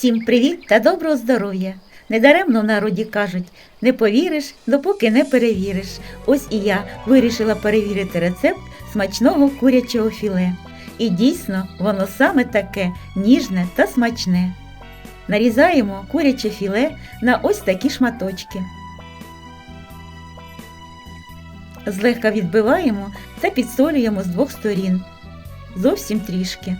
Всім привіт та доброго здоров'я! Недаремно в народі кажуть, не повіриш, допоки не перевіриш. Ось і я вирішила перевірити рецепт смачного курячого філе. І дійсно, воно саме таке ніжне та смачне. Нарізаємо куряче філе на ось такі шматочки. Злегка відбиваємо та підсолюємо з двох сторін. Зовсім трішки.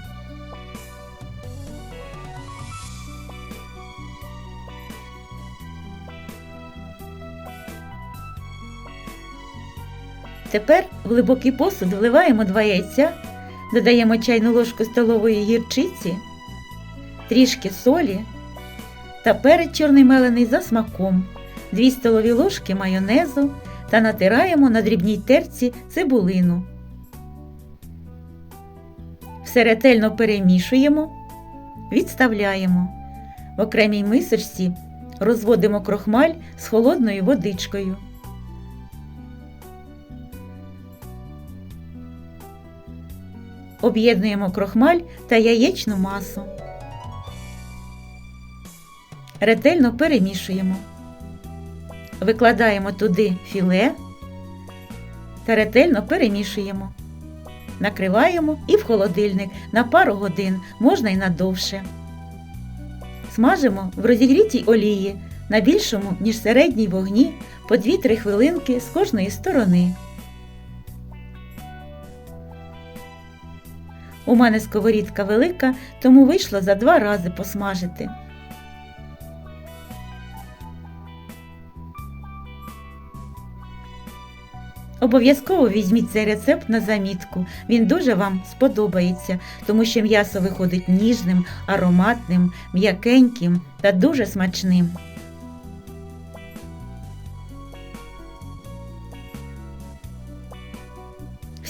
Тепер в глибокий посуд вливаємо два яйця, додаємо чайну ложку столової гірчиці, трішки солі та перець чорний мелений за смаком, 2 столові ложки майонезу та натираємо на дрібній терці цибулину. Все ретельно перемішуємо, відставляємо. В окремій мисочці розводимо крохмаль з холодною водичкою. Об'єднуємо крохмаль та яєчну масу. Ретельно перемішуємо. Викладаємо туди філе та ретельно перемішуємо. Накриваємо і в холодильник на пару годин, можна й надовше. Смажимо в розігрітій олії на більшому, ніж середній вогні по 2-3 хвилинки з кожної сторони. У мене сковорідка велика, тому вийшло за два рази посмажити. Обов'язково візьміть цей рецепт на замітку. Він дуже вам сподобається, тому що м'ясо виходить ніжним, ароматним, м'якеньким та дуже смачним.